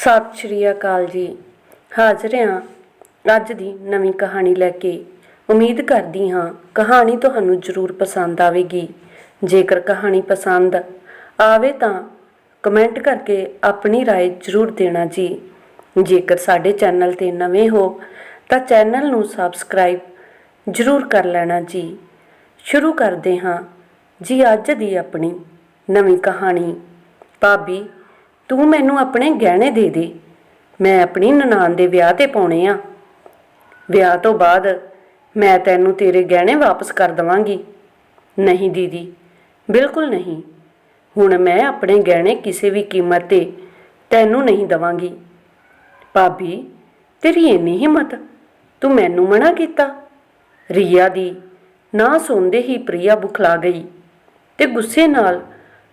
ਸਤਿ ਸ਼੍ਰੀ ਅਕਾਲ ਜੀ ਹਾਜ਼ਰ ਹਾਂ ਅੱਜ ਦੀ ਨਵੀਂ ਕਹਾਣੀ ਲੈ ਕੇ ਉਮੀਦ ਕਰਦੀ ਹਾਂ ਕਹਾਣੀ ਤੁਹਾਨੂੰ ਜ਼ਰੂਰ ਪਸੰਦ ਆਵੇਗੀ ਜੇਕਰ ਕਹਾਣੀ ਪਸੰਦ ਆਵੇ ਤਾਂ ਕਮੈਂਟ ਕਰਕੇ ਆਪਣੀ رائے ਜ਼ਰੂਰ ਦੇਣਾ ਜੀ ਜੇਕਰ ਸਾਡੇ ਚੈਨਲ ਤੇ ਨਵੇਂ ਹੋ ਤਾਂ ਚੈਨਲ ਨੂੰ ਸਬਸਕ੍ਰਾਈਬ ਜ਼ਰੂਰ ਕਰ ਲੈਣਾ ਜੀ ਸ਼ੁਰੂ ਕਰਦੇ ਹਾਂ ਜੀ ਅੱਜ ਦੀ ਆਪਣੀ ਨਵੀਂ ਕਹਾਣੀ ਭਾਬੀ ਤੂੰ ਮੈਨੂੰ ਆਪਣੇ ਗਹਿਣੇ ਦੇ ਦੇ। ਮੈਂ ਆਪਣੀ ਨਨਾਣ ਦੇ ਵਿਆਹ ਤੇ ਪਾਉਣੇ ਆ। ਵਿਆਹ ਤੋਂ ਬਾਅਦ ਮੈਂ ਤੈਨੂੰ ਤੇਰੇ ਗਹਿਣੇ ਵਾਪਸ ਕਰ ਦਵਾਂਗੀ। ਨਹੀਂ ਦੀਦੀ, ਬਿਲਕੁਲ ਨਹੀਂ। ਹੁਣ ਮੈਂ ਆਪਣੇ ਗਹਿਣੇ ਕਿਸੇ ਵੀ ਕੀਮਤ ਤੇ ਤੈਨੂੰ ਨਹੀਂ ਦਵਾਂਗੀ। ਭਾਬੀ, ਤੇਰੀ ਇੰਨੀ ਹਿੰਮਤ? ਤੂੰ ਮੈਨੂੰ ਮਨਾ ਕੀਤਾ? ਰੀਆ ਦੀ ਨਾ ਸੁਣਦੇ ਹੀ ਪ੍ਰਿਆ ਬੁਖਲਾ ਗਈ ਤੇ ਗੁੱਸੇ ਨਾਲ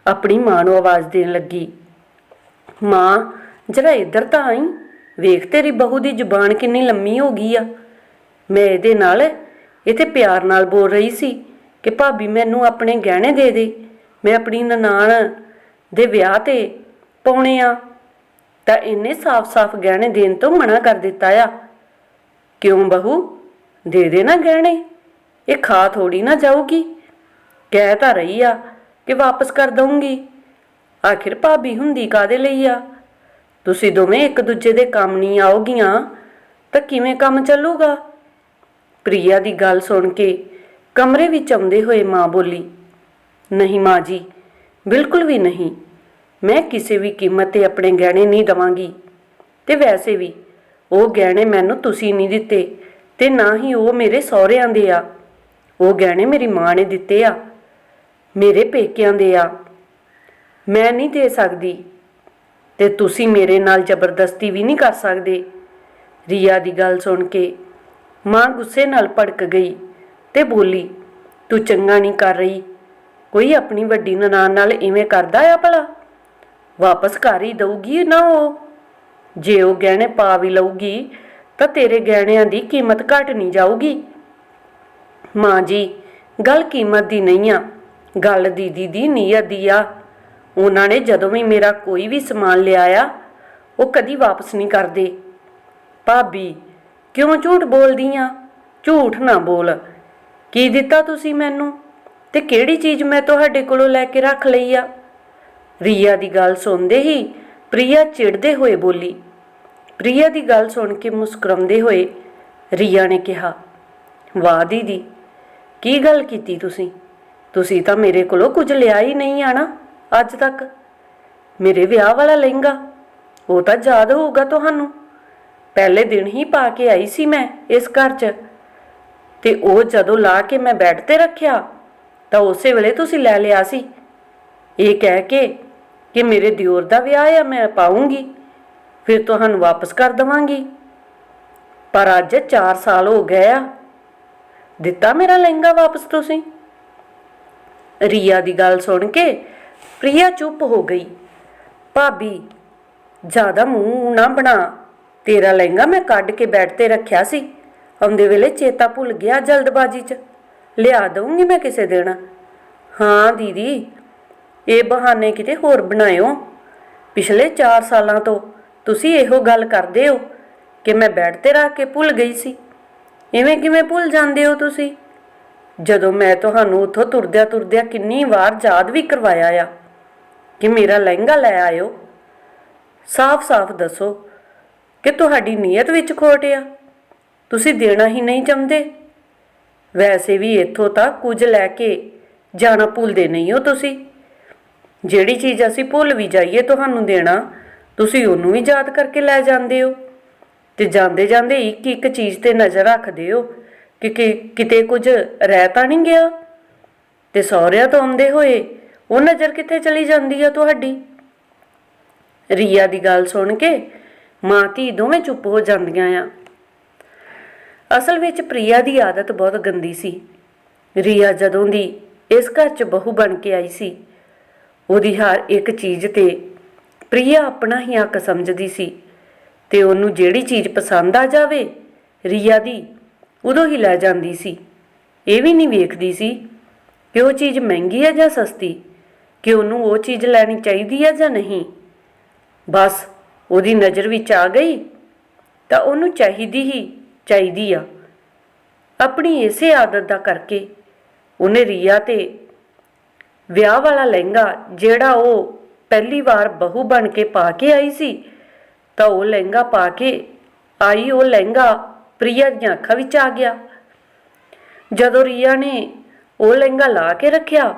ਆਪਣੀ ਮਾਂ ਨੂੰ ਆਵਾਜ਼ ਦੇਣ ਲੱਗੀ। ਮਾਂ, ਜਰਾ ਇੱਧਰ ਤਾਂ ਆਈ। ਵੇਖ ਤੇਰੀ ਬਹੂ ਦੀ ਜ਼ੁਬਾਨ ਕਿੰਨੀ ਲੰਮੀ ਹੋ ਗਈ ਆ। ਮੈਂ ਇਹਦੇ ਨਾਲ ਇਥੇ ਪਿਆਰ ਨਾਲ ਬੋਲ ਰਹੀ ਸੀ ਕਿ ਭਾਬੀ ਮੈਨੂੰ ਆਪਣੇ ਗਹਿਣੇ ਦੇ ਦੇ। ਮੈਂ ਆਪਣੀ ਨਨਾਣ ਦੇ ਵਿਆਹ ਤੇ ਪਾਉਣੇ ਆ। ਤਾਂ ਇਹਨੇ ਸਾਫ਼-ਸਾਫ਼ ਗਹਿਣੇ ਦੇਣ ਤੋਂ ਮਨਾ ਕਰ ਦਿੱਤਾ ਆ। ਕਿਉਂ ਬਹੂ? ਦੇ ਦੇ ਨਾ ਗਹਿਣੇ। ਇਹ ਖਾ ਥੋੜੀ ਨਾ ਜਾਊਗੀ। ਕਹਿ ਤਾਂ ਰਹੀ ਆ ਕਿ ਵਾਪਸ ਕਰ ਦਊਂਗੀ। ਆਖਿਰ ਭਾਬੀ ਹੁੰਦੀ ਕਾਦੇ ਲਈ ਆ? ਤੁਸੀਂ ਦੋਵੇਂ ਇੱਕ ਦੂਜੇ ਦੇ ਕੰਮ ਨਹੀਂ ਆਓਗੀਆਂ, ਤਾਂ ਕਿਵੇਂ ਕੰਮ ਚੱਲੂਗਾ? ਪ੍ਰਿਆ ਦੀ ਗੱਲ ਸੁਣ ਕੇ ਕਮਰੇ ਵਿੱਚ ਆਉਂਦੇ ਹੋਏ ਮਾਂ ਬੋਲੀ, ਨਹੀਂ ਮਾਂ ਜੀ, ਬਿਲਕੁਲ ਵੀ ਨਹੀਂ। ਮੈਂ ਕਿਸੇ ਵੀ ਕੀਮਤ ਤੇ ਆਪਣੇ ਗਹਿਣੇ ਨਹੀਂ ਦਵਾਂਗੀ। ਤੇ ਵੈਸੇ ਵੀ ਉਹ ਗਹਿਣੇ ਮੈਨੂੰ ਤੁਸੀਂ ਨਹੀਂ ਦਿੱਤੇ, ਤੇ ਨਾ ਹੀ ਉਹ ਮੇਰੇ ਸਹੁਰਿਆਂ ਦੇ ਆ। ਉਹ ਗਹਿਣੇ ਮੇਰੀ ਮਾਂ ਨੇ ਦਿੱਤੇ ਆ, ਮੇਰੇ ਪੇਕਿਆਂ ਦੇ ਆ। ਮੈਂ ਨਹੀਂ ਦੇ ਸਕਦੀ ਤੇ ਤੁਸੀਂ ਮੇਰੇ ਨਾਲ ਜ਼ਬਰਦਸਤੀ ਵੀ ਨਹੀਂ ਕਰ ਸਕਦੇ। ਰੀਆ ਦੀ ਗੱਲ ਸੁਣ ਕੇ ਮਾਂ ਗੁੱਸੇ ਨਾਲ ਭੜਕ ਗਈ ਤੇ ਬੋਲੀ, ਤੂੰ ਚੰਗਾ ਨਹੀਂ ਕਰ ਰਹੀ। ਕੋਈ ਆਪਣੀ ਵੱਡੀ ਨਨਾਣ ਨਾਲ ਇਵੇਂ ਕਰਦਾ ਆ ਭਲਾ? ਵਾਪਸ ਕਰ ਹੀ ਦਊਗੀ ਨਾ ਉਹ? ਜੇ ਉਹ ਗਹਿਣੇ ਪਾ ਵੀ ਲਊਗੀ ਤਾਂ ਤੇਰੇ ਗਹਿਣਿਆਂ ਦੀ ਕੀਮਤ ਘਟ ਨਹੀਂ ਜਾਊਗੀ। ਮਾਂ ਜੀ, ਗੱਲ ਕੀਮਤ ਦੀ ਨਹੀਂ ਆ। ਗੱਲ ਦੀਦੀ ਦੀ ਨੀਅਤ ਦੀ ਆ। ਉਹਨਾਂ ਨੇ ਜਦੋਂ ਵੀ ਮੇਰਾ ਕੋਈ ਵੀ ਸਮਾਨ ਲਿਆਇਆ, ਉਹ ਕਦੀ ਵਾਪਸ ਨਹੀਂ ਕਰਦੇ। ਭਾਬੀ, ਕਿਉਂ ਝੂਠ ਬੋਲਦੀ ਆ? ਝੂਠ ਨਾ ਬੋਲ। ਕੀ ਦਿੱਤਾ ਤੁਸੀਂ ਮੈਨੂੰ? ਤੇ ਕਿਹੜੀ ਚੀਜ਼ ਮੈਂ ਤੁਹਾਡੇ ਕੋਲੋਂ ਲੈ ਕੇ ਰੱਖ ਲਈ ਆ? ਰੀਆ ਦੀ ਗੱਲ ਸੁਣਦੇ ਹੀ ਪ੍ਰਿਆ ਚਿੜਦੇ ਹੋਏ ਬੋਲੀ। ਪ੍ਰਿਆ ਦੀ ਗੱਲ ਸੁਣ ਕੇ ਮੁਸਕਰਾਉਂਦੇ ਹੋਏ ਰੀਆ ਨੇ ਕਿਹਾ, ਵਾਹ ਦੀਦੀ, ਕੀ ਗੱਲ ਕੀਤੀ ਤੁਸੀਂ? ਤੁਸੀਂ ਤਾਂ ਮੇਰੇ ਕੋਲੋਂ ਕੁਝ ਲਿਆ ਹੀ ਨਹੀਂ ਆਣਾ ਅੱਜ ਤੱਕ। ਮੇਰੇ ਵਿਆਹ ਵਾਲਾ ਲਹਿੰਗਾ, ਉਹ ਤਾਂ ਯਾਦ ਹੋਊਗਾ ਤੁਹਾਨੂੰ। ਪਹਿਲੇ ਦਿਨ ਹੀ ਪਾ ਕੇ ਆਈ ਸੀ ਮੈਂ ਇਸ ਘਰ 'ਚ। ਤੇ ਉਹ ਜਦੋਂ ਲਾ ਕੇ ਮੈਂ ਬੈੱਡ ਤੇ ਰੱਖਿਆ, ਤਾਂ ਉਸੇ ਵੇਲੇ ਤੁਸੀਂ ਲੈ ਲਿਆ ਸੀ। ਇਹ ਕਹਿ ਕੇ ਕਿ ਮੇਰੇ ਦਿਓਰ ਦਾ ਵਿਆਹ ਆ, ਮੈਂ ਪਾਉਂਗੀ, ਫਿਰ ਤੁਹਾਨੂੰ ਵਾਪਸ ਕਰ ਦਵਾਂਗੀ। ਪਰ ਅੱਜ 4 ਸਾਲ ਹੋ ਗਏ ਆ। ਦਿੱਤਾ ਮੇਰਾ ਲਹਿੰਗਾ ਵਾਪਸ ਤੁਸੀਂ? ਰੀਆ ਦੀ ਗੱਲ ਸੁਣ ਕੇ ਪ੍ਰਿਆ ਚੁੱਪ ਹੋ ਗਈ। ਭਾਬੀ, ਜ਼ਿਆਦਾ ਮੂੰਹ ਨਾ ਬਣਾ। ਤੇਰਾ ਲਹਿੰਗਾ ਮੈਂ ਕੱਢ ਕੇ ਬੈੱਡ ਤੇ ਰੱਖਿਆ ਸੀ। ਆਉਂਦੇ ਵੇਲੇ ਚੇਤਾ ਭੁੱਲ ਗਿਆ ਜਲਦਬਾਜ਼ੀ 'ਚ। ਲਿਆ ਦਊਂਗੀ ਮੈਂ ਕਿਸੇ ਦਿਨ। ਹਾਂ, ਦੀਦੀ, ਇਹ ਬਹਾਨੇ ਕਿਤੇ ਹੋਰ ਬਣਾਇਓ। ਪਿਛਲੇ 4 ਸਾਲਾਂ ਤੋਂ ਤੁਸੀਂ ਇਹੋ ਗੱਲ ਕਰਦੇ ਹੋ ਕਿ ਮੈਂ ਬੈੱਡ ਤੇ ਰੱਖ ਕੇ ਭੁੱਲ ਗਈ ਸੀ। ਇਵੇਂ ਕਿਵੇਂ ਭੁੱਲ ਜਾਂਦੇ ਹੋ ਤੁਸੀਂ? ਜਦੋਂ ਮੈਂ ਤੁਹਾਨੂੰ ਉੱਥੋਂ ਤੁਰਦਿਆਂ ਤੁਰਦਿਆਂ ਕਿੰਨੀ ਵਾਰ ਯਾਦ ਵੀ ਕਰਵਾਇਆ ਆ ਕਿ ਮੇਰਾ ਲਹਿੰਗਾ ਲੈ ਆਇਓ, ਸਾਫ਼-ਸਾਫ਼ ਦੱਸੋ ਕਿ ਤੁਹਾਡੀ ਨੀਅਤ ਵਿੱਚ ਖੋਟ ਆ। ਤੁਸੀਂ ਦੇਣਾ ਹੀ ਨਹੀਂ ਚਾਹੁੰਦੇ। ਵੈਸੇ ਵੀ ਇੱਥੋਂ ਤਾਂ ਕੁਝ ਲੈ ਕੇ ਜਾਣਾ ਭੁੱਲਦੇ ਨਹੀਂ ਹੋ ਤੁਸੀਂ। ਜਿਹੜੀ ਚੀਜ਼ ਅਸੀਂ ਭੁੱਲ ਵੀ ਜਾਈਏ ਤੁਹਾਨੂੰ ਦੇਣਾ, ਤੁਸੀਂ ਉਹਨੂੰ ਵੀ ਯਾਦ ਕਰਕੇ ਲੈ ਜਾਂਦੇ ਹੋ। ਤੇ ਜਾਂਦੇ ਜਾਂਦੇ ਇੱਕ ਇੱਕ ਚੀਜ਼ ਤੇ ਨਜ਼ਰ ਰੱਖਦੇ ਹੋ। ਕਿ ਕਿਤੇ ਕੁਝ ਰਹਿ ਤਾਂ ਨਹੀਂ ਗਿਆ ਤੇ ਸਹੁਰਿਆਂ ਤੋਂ ਆਉਂਦੇ ਹੋਏ ਉਹ ਨਜ਼ਰ ਕਿੱਥੇ ਚਲੀ ਜਾਂਦੀ ਆ ਤੁਹਾਡੀ? ਰੀਆ ਦੀ ਗੱਲ ਸੁਣ ਕੇ ਮਾਂ ਧੀ ਦੋਵੇਂ ਚੁੱਪ ਹੋ ਜਾਂਦੀਆਂ ਆ। ਅਸਲ ਵਿੱਚ ਪ੍ਰਿਆ ਦੀ ਆਦਤ ਬਹੁਤ ਗੰਦੀ ਸੀ। ਰੀਆ ਜਦੋਂ ਦੀ ਇਸ ਘਰ 'ਚ ਬਹੂ ਬਣ ਕੇ ਆਈ ਸੀ, ਉਹਦੀ ਹਰ ਇੱਕ ਚੀਜ਼ ਤੇ ਪ੍ਰਿਆ ਆਪਣਾ ਹੀ ਹੱਕ ਸਮਝਦੀ ਸੀ ਤੇ ਉਹਨੂੰ ਜਿਹੜੀ ਚੀਜ਼ ਪਸੰਦ ਆ ਜਾਵੇ, ਰੀਆ ਦੀ ਉਦੋਂ ਹੀ ਲੈ ਜਾਂਦੀ ਸੀ। ਇਹ ਵੀ ਨਹੀਂ ਵੇਖਦੀ ਸੀ ਕਿ ਉਹ ਚੀਜ਼ ਮਹਿੰਗੀ ਹੈ ਜਾਂ ਸਸਤੀ, ਕਿ ਉਹਨੂੰ ਉਹ ਚੀਜ਼ ਲੈਣੀ ਚਾਹੀਦੀ ਹੈ ਜਾਂ ਨਹੀਂ। ਬਸ ਉਹਦੀ ਨਜ਼ਰ ਵਿੱਚ ਆ ਗਈ ਤਾਂ ਉਹਨੂੰ ਚਾਹੀਦੀ ਹੀ ਚਾਹੀਦੀ ਆ। ਆਪਣੀ ਇਸੇ ਆਦਤ ਦਾ ਕਰਕੇ ਉਹਨੇ ਰੀਆ ਤੇ ਵਿਆਹ ਵਾਲਾ ਲਹਿੰਗਾ ਜਿਹੜਾ ਉਹ ਪਹਿਲੀ ਵਾਰ ਬਹੂ ਬਣ ਕੇ ਪਾ ਕੇ ਆਈ ਸੀ, ਤਾਂ ਉਹ ਲਹਿੰਗਾ ਪਾ ਕੇ ਆਈ, ਉਹ ਲਹਿੰਗਾ ਪ੍ਰਿਆ ਦੀਆਂ ਅੱਖਾਂ ਵਿੱਚ ਆ ਗਿਆ। ਜਦੋਂ ਰੀਆ ਨੇ ਉਹ ਲਹਿੰਗਾ ਲਾ ਕੇ ਰੱਖਿਆ,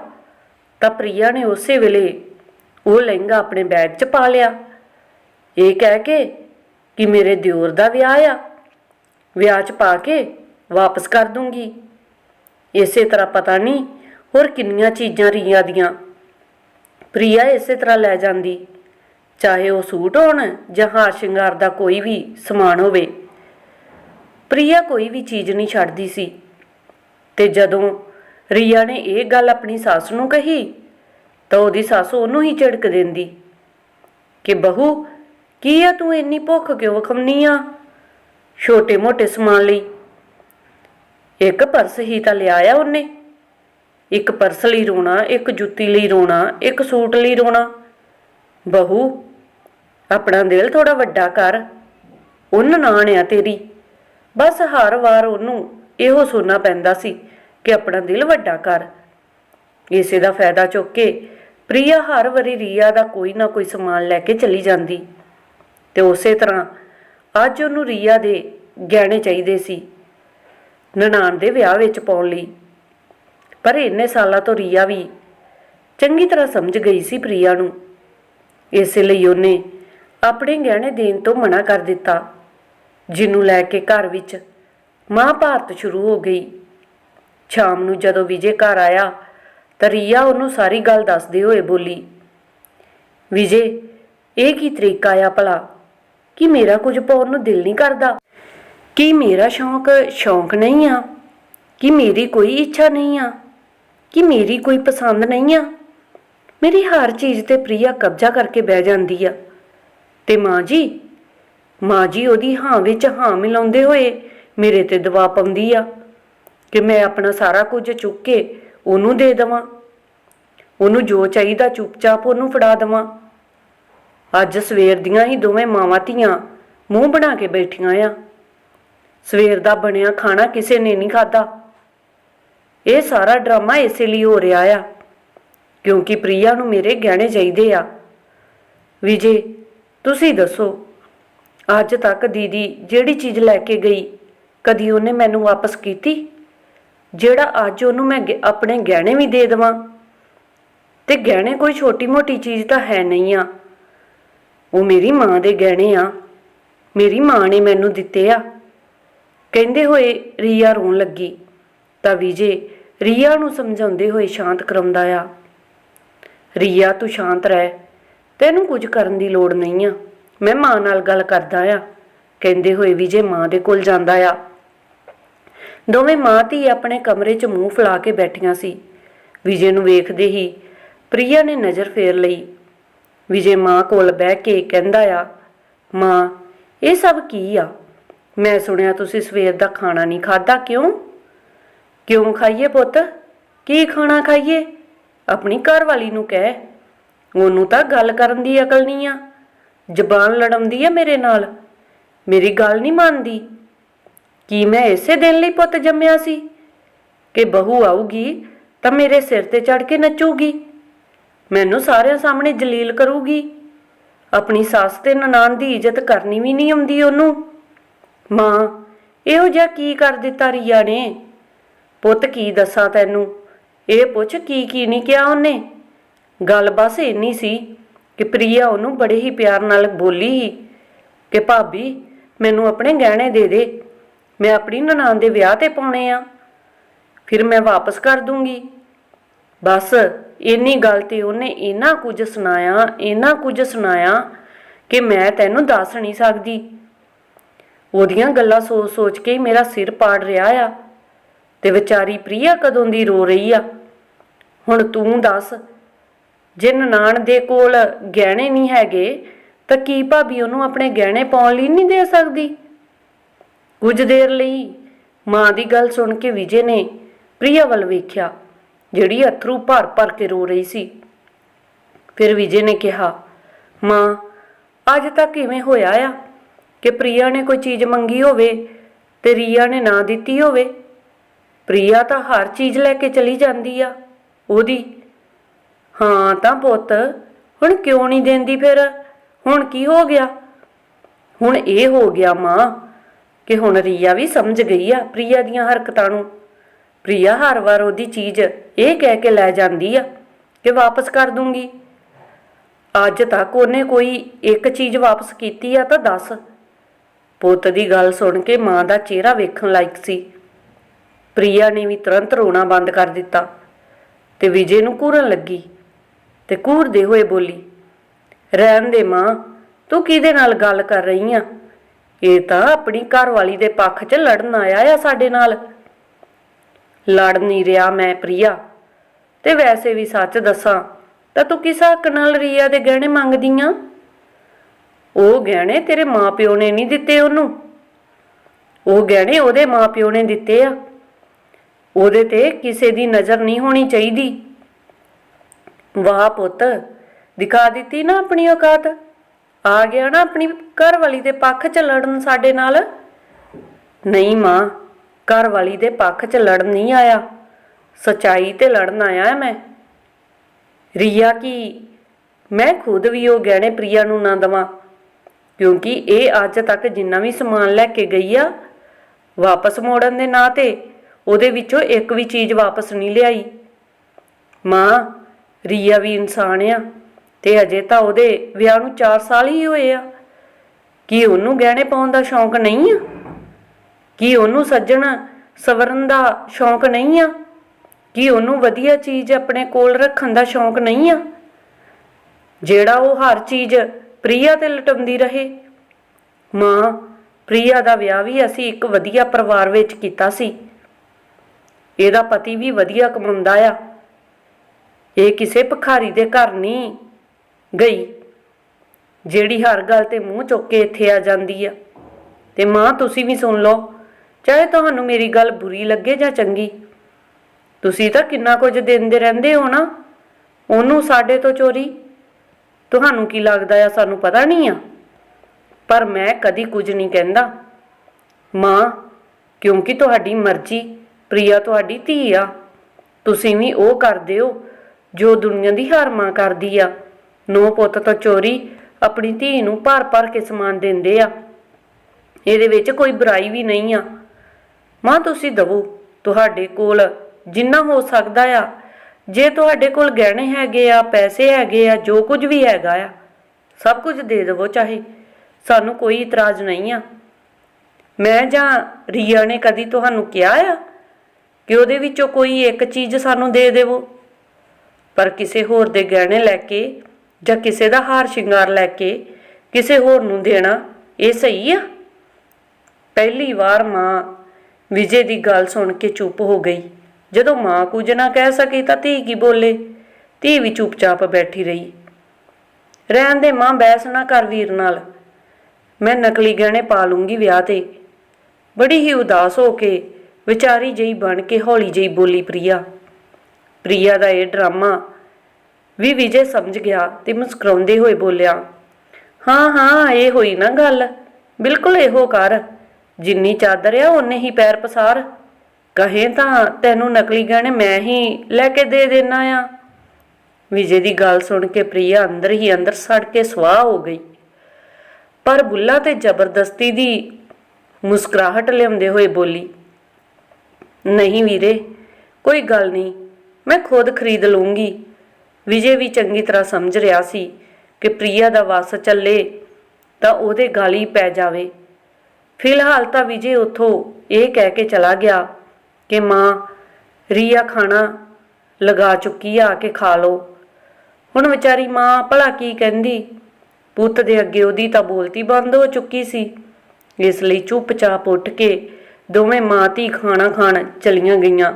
ਤਾਂ ਪ੍ਰਿਆ ਨੇ ਉਸੇ ਵੇਲੇ ਉਹ ਲਹਿੰਗਾ ਆਪਣੇ ਬੈਗ 'ਚ ਪਾ ਲਿਆ। ਇਹ ਕਹਿ ਕੇ ਕਿ ਮੇਰੇ ਦਿਓਰ ਦਾ ਵਿਆਹ ਆ, ਵਿਆਹ 'ਚ ਪਾ ਕੇ ਵਾਪਸ ਕਰ ਦੂੰਗੀ। ਇਸੇ ਤਰ੍ਹਾਂ ਪਤਾ ਨਹੀਂ ਹੋਰ ਕਿੰਨੀਆਂ ਚੀਜ਼ਾਂ ਰੀਆ ਦੀਆਂ। ਪ੍ਰਿਆ ਇਸੇ ਤਰ੍ਹਾਂ ਲੈ ਜਾਂਦੀ, ਚਾਹੇ ਉਹ ਸੂਟ ਹੋਣ ਜਾਂ ਹਾਰ ਸ਼ਿੰਗਾਰ ਦਾ ਕੋਈ ਵੀ ਸਮਾਨ ਹੋਵੇ। ਪ੍ਰਿਆ ਕੋਈ ਵੀ ਚੀਜ਼ ਨਹੀਂ ਛੱਡਦੀ ਸੀ। ਤੇ ਜਦੋਂ ਰੀਆ ਨੇ ਇਹ ਗੱਲ ਆਪਣੀ ਸੱਸ ਨੂੰ ਕਹੀ, ਤਾਂ ਉਹਦੀ ਸੱਸ ਉਹਨੂੰ ਹੀ ਝਿੜਕ ਦਿੰਦੀ ਕਿ, ਬਹੂ, ਕੀ ਆ ਤੂੰ ਇੰਨੀ ਭੁੱਖ ਕਿਉਂ ਖਮਨੀ ਆ? ਛੋਟੇ ਮੋਟੇ ਸਮਾਨ ਲਈ। ਇੱਕ ਪਰਸ ਹੀ ਤਾਂ ਲਿਆਇਆ ਉਹਨੇ। ਇੱਕ ਪਰਸ ਲਈ ਰੋਣਾ, ਇੱਕ ਜੁੱਤੀ ਲਈ ਰੋਣਾ, ਇੱਕ ਸੂਟ ਲਈ ਰੋਣਾ। ਬਹੂ, ਆਪਣਾ ਦਿਲ ਥੋੜਾ ਵੱਡਾ ਕਰ ਉਹਨਾਂ ਨਾਨਿਆ ਤੇਰੀ। ਬਸ ਹਰ ਵਾਰ ਉਹਨੂੰ ਇਹੋ ਸੁਣਨਾ ਪੈਂਦਾ ਸੀ ਕਿ ਆਪਣਾ ਦਿਲ ਵੱਡਾ ਕਰ। ਇਸੇ ਦਾ ਫਾਇਦਾ ਚੁੱਕ ਕੇ ਪ੍ਰਿਆ ਹਰ ਵਾਰੀ ਰੀਆ ਦਾ ਕੋਈ ਨਾ ਕੋਈ ਸਮਾਨ ਲੈ ਕੇ ਚਲੀ ਜਾਂਦੀ। ਤੇ ਉਸੇ ਤਰ੍ਹਾਂ ਅੱਜ ਉਹਨੂੰ ਰੀਆ ਦੇ ਗਹਿਣੇ ਚਾਹੀਦੇ ਸੀ ਨਨਾਣ ਦੇ ਵਿਆਹ ਵਿੱਚ ਪਾਉਣ ਲਈ। ਪਰ ਇੰਨੇ ਸਾਲਾਂ ਤੋਂ ਰੀਆ ਵੀ ਚੰਗੀ ਤਰ੍ਹਾਂ ਸਮਝ ਗਈ ਸੀ ਪ੍ਰਿਆ ਨੂੰ। ਇਸੇ ਲਈ ਉਹਨੇ ਆਪਣੇ ਗਹਿਣੇ ਦੇਣ ਤੋਂ ਮਨਾ ਕਰ ਦਿੱਤਾ। ਜਿਹਨੂੰ ਲੈ ਕੇ ਘਰ ਵਿੱਚ ਮਹਾਭਾਰਤ ਸ਼ੁਰੂ ਹੋ ਗਈ। ਸ਼ਾਮ ਨੂੰ ਜਦੋਂ ਵਿਜੇ ਘਰ ਆਇਆ ਤਾਂ ਰੀਆ ਉਹਨੂੰ ਸਾਰੀ ਗੱਲ ਦੱਸਦੇ ਹੋਏ ਬੋਲੀ, ਵਿਜੇ, ਇਹ ਕੀ ਤਰੀਕਾ ਆ ਭਲਾ? ਕਿ ਮੇਰਾ ਕੁਝ ਪਾਉਣ ਨੂੰ ਦਿਲ ਨਹੀਂ ਕਰਦਾ? ਕਿ ਮੇਰਾ ਸ਼ੌਂਕ ਸ਼ੌਂਕ ਨਹੀਂ ਆ? ਕਿ ਮੇਰੀ ਕੋਈ ਇੱਛਾ ਨਹੀਂ ਆ? ਕਿ ਮੇਰੀ ਕੋਈ ਪਸੰਦ ਨਹੀਂ ਆ? ਮੇਰੀ ਹਰ ਚੀਜ਼ ਤੇ ਪ੍ਰਿਆ ਕਬਜ਼ਾ ਕਰਕੇ ਬਹਿ ਜਾਂਦੀ ਆ। ਤੇ ਮਾਂ ਜੀ ਮਾਂ ਜੀ ਉਹਦੀ ਹਾਂ ਵਿੱਚ ਹਾਂ ਮਿਲਾਉਂਦੇ ਹੋਏ ਮੇਰੇ ਤੇ ਦਬਾਅ ਪਾਉਂਦੀ ਆ ਕਿ ਮੈਂ ਆਪਣਾ ਸਾਰਾ ਕੁਝ ਚੁੱਕ ਕੇ ਉਹਨੂੰ ਦੇ ਦੇਵਾਂ। ਉਹਨੂੰ ਜੋ ਚਾਹੀਦਾ ਚੁੱਪਚਾਪ ਉਹਨੂੰ ਫੜਾ ਦੇਵਾਂ। ਅੱਜ ਸਵੇਰ ਦੀਆਂ ਹੀ ਦੋਵੇਂ ਮਾਵਾਂ ਧੀਆਂ ਮੂੰਹ ਬਣਾ ਕੇ ਬੈਠੀਆਂ ਆ। ਸਵੇਰ ਦਾ ਬਣਿਆ ਖਾਣਾ ਕਿਸੇ ਨੇ ਨਹੀਂ ਖਾਦਾ ਇਹ ਸਾਰਾ ਡਰਾਮਾ ਇਸੇ ਲਈ ਹੋ ਰਿਹਾ ਆ, ਕਿਉਂਕਿ ਪ੍ਰਿਆ ਨੂੰ ਮੇਰੇ ਗਹਿਣੇ ਚਾਹੀਦੇ ਆ। ਵਿਜੇ, ਤੁਸੀਂ ਦੱਸੋ ਅੱਜ ਤੱਕ ਦੀਦੀ ਜਿਹੜੀ ਚੀਜ਼ ਲੈ ਕੇ ਗਈ, ਕਦੀ ਉਹਨੇ ਮੈਨੂੰ ਵਾਪਸ ਕੀਤੀ? ਜਿਹੜਾ ਅੱਜ ਉਹਨੂੰ ਮੈਂ ਗ- ਆਪਣੇ ਗਹਿਣੇ ਵੀ ਦੇ ਦੇਵਾਂ? ਤੇ ਗਹਿਣੇ ਕੋਈ ਛੋਟੀ-ਮੋਟੀ ਚੀਜ਼ ਤਾਂ ਹੈ ਨਹੀਂ ਆ। ਉਹ ਮੇਰੀ ਮਾਂ ਦੇ ਗਹਿਣੇ ਆ। ਮੇਰੀ ਮਾਂ ਨੇ ਮੈਨੂੰ ਦਿੱਤੇ ਆ। ਕਹਿੰਦੇ ਹੋਏ ਰੀਆ ਰੋਣ ਲੱਗੀ। ਤਾਂ ਵਿਜੇ ਰੀਆ ਨੂੰ ਸਮਝਾਉਂਦੇ ਹੋਏ ਸ਼ਾਂਤ ਕਰਾਉਂਦਾ ਆ। ਰੀਆ ਤੂੰ ਸ਼ਾਂਤ ਰਹਿ। ਤੈਨੂੰ ਕੁਝ ਕਰਨ ਦੀ ਲੋੜ ਨਹੀਂ ਆ। ਮੈਂ ਮਾਂ ਨਾਲ ਗੱਲ ਕਰਦਾ ਆ। ਕਹਿੰਦੇ ਹੋਏ ਵਿਜੇ ਮਾਂ ਦੇ ਕੋਲ ਜਾਂਦਾ ਆ। ਦੋਵੇਂ ਮਾਂ ਧੀ ਆਪਣੇ ਕਮਰੇ 'ਚ ਮੂੰਹ ਫੁਲਾ ਕੇ ਬੈਠੀਆਂ ਸੀ। ਵਿਜੇ ਨੂੰ ਵੇਖਦੇ ਹੀ ਪ੍ਰਿਆ ਨੇ ਨਜ਼ਰ ਫੇਰ ਲਈ। ਵਿਜੇ ਮਾਂ ਕੋਲ ਬਹਿ ਕੇ ਕਹਿੰਦਾ ਆ, ਮਾਂ, ਇਹ ਸਭ ਕੀ ਆ? ਮੈਂ ਸੁਣਿਆ ਤੁਸੀਂ ਸਵੇਰ ਦਾ ਖਾਣਾ ਨਹੀਂ ਖਾਦਾ ਕਿਉਂ? ਕਿਉਂ ਖਾਈਏ ਪੁੱਤ? ਕੀ ਖਾਣਾ ਖਾਈਏ? ਆਪਣੀ ਘਰ ਵਾਲੀ ਨੂੰ ਕਹਿ। ਉਹਨੂੰ ਤਾਂ ਗੱਲ ਕਰਨ ਦੀ ਅਕਲ ਨਹੀਂ ਆ। ਜ਼ਬਾਨ ਲੜਾਉਂਦੀ ਆ ਮੇਰੇ ਨਾਲ। ਮੇਰੀ ਗੱਲ ਨਹੀਂ ਮੰਨਦੀ। ਕੀ ਮੈਂ ਇਸੇ ਦਿਨ ਲਈ ਪੁੱਤ ਜੰਮਿਆ ਸੀ? ਕਿ ਬਹੂ ਆਊਗੀ ਤਾਂ ਮੇਰੇ ਸਿਰ ਤੇ ਚੜ ਕੇ ਨੱਚੂਗੀ। ਮੈਨੂੰ ਸਾਰਿਆਂ ਸਾਹਮਣੇ ਜਲੀਲ ਕਰੂਗੀ। ਆਪਣੀ ਸੱਸ ਤੇ ਨਨਾਣ ਦੀ ਇੱਜ਼ਤ ਕਰਨੀ ਵੀ ਨਹੀਂ ਆਉਂਦੀ ਉਹਨੂੰ। ਮਾਂ, ਇਹੋ ਜਿਹਾ ਕੀ ਕਰ ਦਿੱਤਾ ਰੀਆ ਨੇ? ਪੁੱਤ, ਕੀ ਦੱਸਾਂ ਤੈਨੂੰ? ਇਹ ਪੁੱਛ ਕੀ ਕੀ ਨਹੀਂ ਕਿਹਾ ਉਹਨੇ? ਗੱਲ ਬਸ ਇੰਨੀ ਸੀ ਕਿ ਪ੍ਰਿਆ ਉਹਨੂੰ ਬੜੇ ਹੀ ਪਿਆਰ ਨਾਲ ਬੋਲੀ ਹੀ ਕਿ ਭਾਬੀ, ਮੈਨੂੰ ਆਪਣੇ ਗਹਿਣੇ ਦੇ ਦੇ, ਮੈਂ ਆਪਣੀ ਨਨਾਣ ਦੇ ਵਿਆਹ ਤੇ ਪਾਉਣੇ ਆ, ਫਿਰ ਮੈਂ ਵਾਪਸ ਕਰ ਦੂੰਗੀ। ਬਸ ਇੰਨੀ ਗੱਲ ਤੇ ਉਹਨੇ ਇੰਨਾ ਕੁਝ ਸੁਣਾਇਆ, ਇੰਨਾ ਕੁਝ ਸੁਣਾਇਆ ਕਿ ਮੈਂ ਤੈਨੂੰ ਦੱਸ ਨਹੀਂ ਸਕਦੀ। ਉਹਦੀਆਂ ਗੱਲਾਂ ਸੋਚ ਸੋਚ ਕੇ ਮੇਰਾ ਸਿਰ ਪਾੜ ਰਿਹਾ ਆ ਤੇ ਵਿਚਾਰੀ ਪ੍ਰਿਆ ਕਦੋਂ ਦੀ ਰੋ ਰਹੀ ਆ? ਹੁਣ ਤੂੰ ਦੱਸ ਜੇ ਨਨਾਣ ਦੇ ਕੋਲ ਗਹਿਣੇ ਨਹੀਂ ਹੈਗੇ, ਤਾਂ ਕੀ ਭਾਬੀ ਉਹਨੂੰ ਆਪਣੇ ਗਹਿਣੇ ਪਾਉਣ ਲਈ ਨਹੀਂ ਦੇ ਸਕਦੀ? ਕੁਝ ਦੇਰ ਲਈ ਮਾਂ ਦੀ ਗੱਲ ਸੁਣ ਕੇ ਵਿਜੇ ਨੇ ਪ੍ਰਿਆ ਵੱਲ ਵੇਖਿਆ, ਜਿਹੜੀ ਅਥਰੂ ਭਰ ਭਰ ਕੇ ਰੋ ਰਹੀ ਸੀ। ਫਿਰ ਵਿਜੇ ਨੇ ਕਿਹਾ, ਮਾਂ, ਅੱਜ ਤੱਕ ਕਿਵੇਂ ਹੋਇਆ ਆ ਕਿ ਪ੍ਰਿਆ ਨੇ ਕੋਈ ਚੀਜ਼ ਮੰਗੀ ਹੋਵੇ ਤੇ ਰੀਆ ਨੇ ਨਾ ਦਿੱਤੀ ਹੋਵੇ? ਪ੍ਰਿਆ ਤਾਂ ਹਰ ਚੀਜ਼ ਲੈ ਕੇ ਚਲੀ ਜਾਂਦੀ ਆ, ਉਹਦੀ ਹਾਂ ਤਾਂ ਪੁੱਤ, ਹੁਣ ਕਿਉਂ ਨਹੀਂ ਦਿੰਦੀ ਫਿਰ? ਹੁਣ ਕੀ ਹੋ ਗਿਆ? ਹੁਣ ਇਹ ਹੋ ਗਿਆ ਮਾਂ ਕਿ ਹੁਣ ਰੀਆ ਵੀ ਸਮਝ ਗਈ ਆ ਪ੍ਰੀਆ ਦੀਆਂ ਹਰਕਤਾਂ ਨੂੰ। ਪ੍ਰੀਆ ਹਰ ਵਾਰ ਉਹਦੀ ਚੀਜ਼ ਇਹ ਕਹਿ ਕੇ ਲੈ ਜਾਂਦੀ ਆ ਕਿ ਵਾਪਸ ਕਰ ਦੂੰਗੀ। ਅੱਜ ਤੱਕ ਉਹਨੇ ਕੋਈ ਇੱਕ ਚੀਜ਼ ਵਾਪਸ ਕੀਤੀ ਆ ਤਾਂ ਦੱਸ। ਪੁੱਤ ਦੀ ਗੱਲ ਸੁਣ ਕੇ ਮਾਂ ਦਾ ਚਿਹਰਾ ਵੇਖਣ ਲਾਇਕ ਸੀ। ਪ੍ਰੀਆ ਨੇ ਵੀ ਤੁਰੰਤ ਰੋਣਾ ਬੰਦ ਕਰ ਦਿੱਤਾ ਤੇ ਵਿਜੇ ਨੂੰ ਘੂਰਨ ਲੱਗੀ। ਤੇ ਘੂਰਦੇ ਹੋਏ ਬੋਲੀ, ਰਹਿਣ ਦੇ ਮਾਂ, ਤੂੰ ਕਿਹਦੇ ਨਾਲ ਗੱਲ ਕਰ ਰਹੀ ਆ? ਇਹ ਤਾਂ ਆਪਣੀ ਘਰਵਾਲੀ ਦੇ ਪੱਖ 'ਚ ਲੜਨ ਆਇਆ ਆ ਸਾਡੇ ਨਾਲ। ਲੜ ਨਹੀਂ ਰਿਹਾ ਮੈਂ ਪ੍ਰਿਆ, ਤੇ ਵੈਸੇ ਵੀ ਸੱਚ ਦੱਸਾਂ, ਤਾਂ ਤੂੰ ਕਿਸ ਹੱਕ ਨਾਲ ਰੀਆ ਦੇ ਗਹਿਣੇ ਮੰਗਦੀ ਮੰਗਦੀਆਂ ਉਹ ਗਹਿਣੇ ਤੇਰੇ ਮਾਪਿਓ ਨੇ ਨਹੀਂ ਦਿੱਤੇ ਉਹਨੂੰ। ਉਹ ਗਹਿਣੇ ਉਹਦੇ ਮਾਪਿਓ ਨੇ ਦਿੱਤੇ ਆ। ਉਹਦੇ ਤੇ ਕਿਸੇ ਦੀ ਨਜ਼ਰ ਨਹੀਂ ਹੋਣੀ ਚਾਹੀਦੀ। ਵਾਹ ਪੁੱਤ, ਦਿਖਾ ਦਿੱਤੀ ਨਾ ਆਪਣੀ ਔਕਾਤ। ਆ ਗਿਆ ਨਾ ਆਪਣੀ ਘਰ ਵਾਲੀ ਦੇ ਪੱਖ 'ਚ ਲੜਨ ਸਾਡੇ ਨਾਲ। ਨਹੀਂ ਮਾਂ ਘਰ ਵਾਲੀ ਦੇ ਪੱਖ 'ਚ ਲੜਨ ਨਹੀਂ ਆਇਆ। ਸਚਾਈ ਤੇ ਲੜਨ ਆਇਆ ਮੈਂ। ਰੀਆ ਕੀ, ਮੈਂ ਖੁਦ ਵੀ ਉਹ ਗਹਿਣੇ ਪ੍ਰਿਆ ਨੂੰ ਨਾ ਦਵਾਂ, ਕਿਉਂਕਿ ਇਹ ਅੱਜ ਤੱਕ ਜਿੰਨਾ ਵੀ ਸਮਾਨ ਲੈ ਕੇ ਗਈ ਆ, ਵਾਪਸ ਮੋੜਨ ਦੇ ਨਾਂ ਤੇ ਉਹਦੇ ਵਿੱਚੋਂ ਇੱਕ ਵੀ ਚੀਜ਼ ਵਾਪਸ ਨਹੀਂ ਲਿਆਈ। ਮਾਂ ਰੀਆ ਵੀ ਇਨਸਾਨ ਆ, ਤੇ ਅਜੇ ਤਾਂ ਉਹਦੇ ਵਿਆਹ ਨੂੰ 4 ਸਾਲ ਹੀ ਹੋਏ ਆ। ਕੀ ਉਹਨੂੰ ਗਹਿਣੇ ਪਾਉਣ ਦਾ ਸ਼ੌਂਕ ਨਹੀਂ ਆ? ਕੀ ਉਹਨੂੰ ਸੱਜਣ ਸਵਰਨ ਦਾ ਸ਼ੌਂਕ ਨਹੀਂ ਆ? ਕੀ ਉਹਨੂੰ ਵਧੀਆ ਚੀਜ਼ ਆਪਣੇ ਕੋਲ ਰੱਖਣ ਦਾ ਸ਼ੌਂਕ ਨਹੀਂ ਆ? ਜਿਹੜਾ ਉਹ ਹਰ ਚੀਜ਼ ਪ੍ਰਿਆ ਤੇ ਲਟਾਉਂਦੀ ਰਹੇ। ਮਾਂ, ਪ੍ਰਿਆ ਦਾ ਵਿਆਹ ਵੀ ਅਸੀਂ ਇੱਕ ਵਧੀਆ ਪਰਿਵਾਰ ਵਿੱਚ ਕੀਤਾ ਸੀ। ਇਹਦਾ ਪਤੀ ਵੀ ਵਧੀਆ ਕਮਾਉਂਦਾ ਆ। ਇਹ ਕਿਸੇ ਭਿਖਾਰੀ ਦੇ ਘਰ ਨਹੀਂ ਗਈ, ਜਿਹੜੀ ਹਰ ਗੱਲ ਤੇ ਮੂੰਹ ਚੁੱਕ ਕੇ ਇੱਥੇ ਆ ਜਾਂਦੀ ਆ। ਤੇ ਮਾਂ, ਤੁਸੀਂ ਵੀ ਸੁਣ ਲਓ, ਚਾਹੇ ਤੁਹਾਨੂੰ ਮੇਰੀ ਗੱਲ ਬੁਰੀ ਲੱਗੇ ਜਾਂ ਚੰਗੀ, ਤੁਸੀਂ ਤਾਂ ਕਿੰਨਾ ਕੁਝ ਦਿੰਦੇ ਰਹਿੰਦੇ ਹੋ ਨਾ, ਉਹਨੂੰ ਸਾਡੇ ਤੋਂ ਚੋਰੀ, ਤੁਹਾਨੂੰ ਕੀ ਲੱਗਦਾ ਆ, ਸਾਨੂੰ ਪਤਾ ਨਹੀਂ ਆ। ਪਰ ਮੈਂ ਕਦੀ ਕੁਝ ਨਹੀਂ ਕਹਿੰਦਾ। ਮਾਂ, ਕਿਉਂਕਿ ਤੁਹਾਡੀ ਮਰਜ਼ੀ, ਪ੍ਰਿਆ ਤੁਹਾਡੀ ਧੀ ਆ, ਤੁਸੀਂ ਵੀ ਉਹ ਕਰਦੇ ਹੋ ਜੋ ਦੁਨੀਆ ਦੀ ਹਰ ਮਾਂ ਕਰਦੀ ਆ। ਨੋ ਪੁੱਤ ਤੋਂ ਚੋਰੀ ਆਪਣੀ ਧੀ ਨੂੰ ਭਰ ਭਰ ਕੇ ਸਮਾਨ ਦਿੰਦੇ ਆ। ਇਹਦੇ ਵਿੱਚ ਕੋਈ ਬੁਰਾਈ ਵੀ ਨਹੀਂ ਆ। ਮਾਂ ਤੁਸੀਂ ਦਵੋ, ਤੁਹਾਡੇ ਕੋਲ ਜਿੰਨਾ ਹੋ ਸਕਦਾ ਆ। ਜੇ ਤੁਹਾਡੇ ਕੋਲ ਗਹਿਣੇ ਹੈਗੇ ਆ, ਪੈਸੇ ਹੈਗੇ ਆ, ਜੋ ਕੁਝ ਵੀ ਹੈਗਾ ਆ, ਸਭ ਕੁਝ ਦੇ ਦੇਵੋ ਚਾਹੇ। ਸਾਨੂੰ ਕੋਈ ਇਤਰਾਜ਼ ਨਹੀਂ ਆ। ਮੈਂ ਜਾਂ ਰੀਆ ਨੇ ਕਦੀ ਤੁਹਾਨੂੰ ਕਿਹਾ ਆ ਕਿ ਉਹਦੇ ਵਿੱਚੋਂ ਕੋਈ ਇੱਕ ਚੀਜ਼ ਸਾਨੂੰ ਦੇ ਦੇਵੋ? ਪਰ ਕਿਸੇ ਹੋਰ ਦੇ ਗਹਿਣੇ ਲੈ ਕੇ ਜਾਂ ਕਿਸੇ ਦਾ ਹਾਰ ਸ਼ਿੰਗਾਰ ਲੈ ਕੇ ਕਿਸੇ ਹੋਰ ਨੂੰ ਦੇਣਾ, ਇਹ ਸਹੀ ਆ? ਪਹਿਲੀ ਵਾਰ ਮਾਂ ਵਿਜੇ ਦੀ ਗੱਲ ਸੁਣ ਕੇ ਚੁੱਪ ਹੋ ਗਈ। ਜਦੋਂ ਮਾਂ ਕੁਝ ਨਾ ਕਹਿ ਸਕੀ ਤਾਂ ਧੀ ਕੀ ਬੋਲੇ? ਧੀ ਵੀ ਚੁੱਪਚਾਪ ਬੈਠੀ ਰਹੀ। ਰਹਿਣ ਦੇ ਮਾਂ ਬਹਿਸ ਨਾ ਕਰ ਵੀਰ ਨਾਲ। ਮੈਂ ਨਕਲੀ ਗਹਿਣੇ ਪਾ ਲੂੰਗੀ ਵਿਆਹ ਤੇ। ਬੜੀ ਹੀ ਉਦਾਸ ਹੋ ਕੇ ਵਿਚਾਰੀ ਜਈ ਬਣ ਕੇ ਹੌਲੀ ਜਈ ਬੋਲੀ, ਪ੍ਰਿਆ ਪ੍ਰਿਆ ਦਾ ਇਹ ਡਰਾਮਾ ਵੀ ਵਿਜੇ ਸਮਝ ਗਿਆ ਤੇ ਮੁਸਕਰਾਉਂਦੇ ਹੋਏ ਬੋਲਿਆ, ਹਾਂ ਹਾਂ, ਇਹ ਹੋਈ ਨਾ ਗੱਲ। ਬਿਲਕੁਲ ਇਹੋ ਕਰ। ਜਿੰਨੀ ਚਾਦਰ ਆ, ਓਨੇ ਹੀ ਪੈਰ ਪਸਾਰ। ਕਹੇ ਤਾਂ ਤੈਨੂੰ ਨਕਲੀ ਗਹਿਣੇ ਮੈਂ ਹੀ ਲੈ ਕੇ ਦੇ ਦੇਣਾ ਆ। ਵਿਜੇ ਦੀ ਗੱਲ ਸੁਣ ਕੇ ਪ੍ਰਿਆ ਅੰਦਰ ਹੀ ਅੰਦਰ ਸੜ ਕੇ ਸਵਾਹ ਹੋ ਗਈ। ਪਰ ਬੁੱਲਾ ਤੇ ਜ਼ਬਰਦਸਤੀ ਦੀ ਮੁਸਕਰਾਹਟ ਲਿਆਉਂਦੇ ਹੋਏ ਬੋਲੀ, ਨਹੀਂ ਵੀਰੇ, ਕੋਈ ਗੱਲ ਨਹੀਂ। ਮੈਂ ਖੁਦ ਖਰੀਦ ਲੂੰਗੀ ਵਿਜੇ ਵੀ ਚੰਗੀ ਤਰ੍ਹਾਂ ਸਮਝ ਰਿਹਾ ਸੀ ਕਿ ਪ੍ਰਿਆ ਦਾ ਵਸ ਚੱਲੇ ਤਾਂ ਉਹਦੇ ਗਾਲੀ ਪੈ ਜਾਵੇ। ਫਿਲਹਾਲ ਤਾਂ ਵਿਜੇ ਉਥੋਂ ਇਹ ਕਹਿ ਕੇ ਚਲਾ ਗਿਆ ਕਿ ਮਾਂ, ਰੀਆ ਖਾਣਾ ਲਗਾ ਚੁੱਕੀ ਆ ਕੇ ਖਾ ਲਓ। ਹੁਣ ਵਿਚਾਰੀ ਮਾਂ ਭਲਾ ਕੀ ਕਹਿੰਦੀ? ਪੁੱਤ ਦੇ ਅੱਗੇ ਉਹਦੀ ਤਾਂ ਬੋਲਤੀ ਬੰਦ ਹੋ ਚੁੱਕੀ ਸੀ। ਇਸ ਲਈ ਚੁੱਪਚਾਪ ਉੱਠ ਕੇ ਦੋਵੇਂ ਮਾਂ ਧੀ ਖਾਣਾ ਖਾਣ ਚਲੀਆਂ ਗਈਆਂ।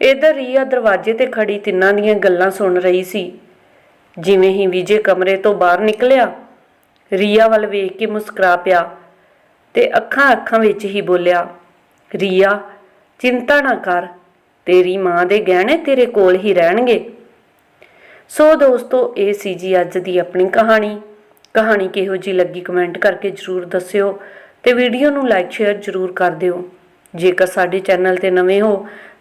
ਇਧਰ ਰੀਆ ਦਰਵਾਜ਼ੇ ਤੇ ਖੜੀ ਤਿੰਨਾਂ ਦੀਆਂ ਗੱਲਾਂ ਸੁਣ ਰਹੀ ਸੀ। ਜਿਵੇਂ ਹੀ ਵਿਜੇ ਕਮਰੇ ਤੋਂ ਬਾਹਰ ਨਿਕਲਿਆ, ਰੀਆ ਵੱਲ ਵੇਖ ਕੇ ਮੁਸਕਰਾ ਪਿਆ ਤੇ ਅੱਖਾਂ ਅੱਖਾਂ ਵਿੱਚ ਹੀ ਬੋਲਿਆ, ਰੀਆ, ਚਿੰਤਾ ਨਾ ਕਰ, ਤੇਰੀ ਮਾਂ ਦੇ ਗਹਿਣੇ ਤੇਰੇ ਕੋਲ ਹੀ ਰਹਿਣਗੇ। ਸੋ ਦੋਸਤੋ, ਇਹ ਸੀ ਜੀ ਅੱਜ ਦੀ ਆਪਣੀ ਕਹਾਣੀ। ਕਹਾਣੀ ਕਿਹੋ ਜੀ ਲੱਗੀ ਕਮੈਂਟ ਕਰਕੇ ਜਰੂਰ ਦੱਸਿਓ ਤੇ ਵੀਡੀਓ ਨੂੰ ਲਾਈਕ, ਸ਼ੇਅਰ ਜਰੂਰ ਕਰ ਦਿਓ। ਜੇਕਰ ਸਾਡੇ ਚੈਨਲ ਤੇ ਨਵੇਂ ਹੋ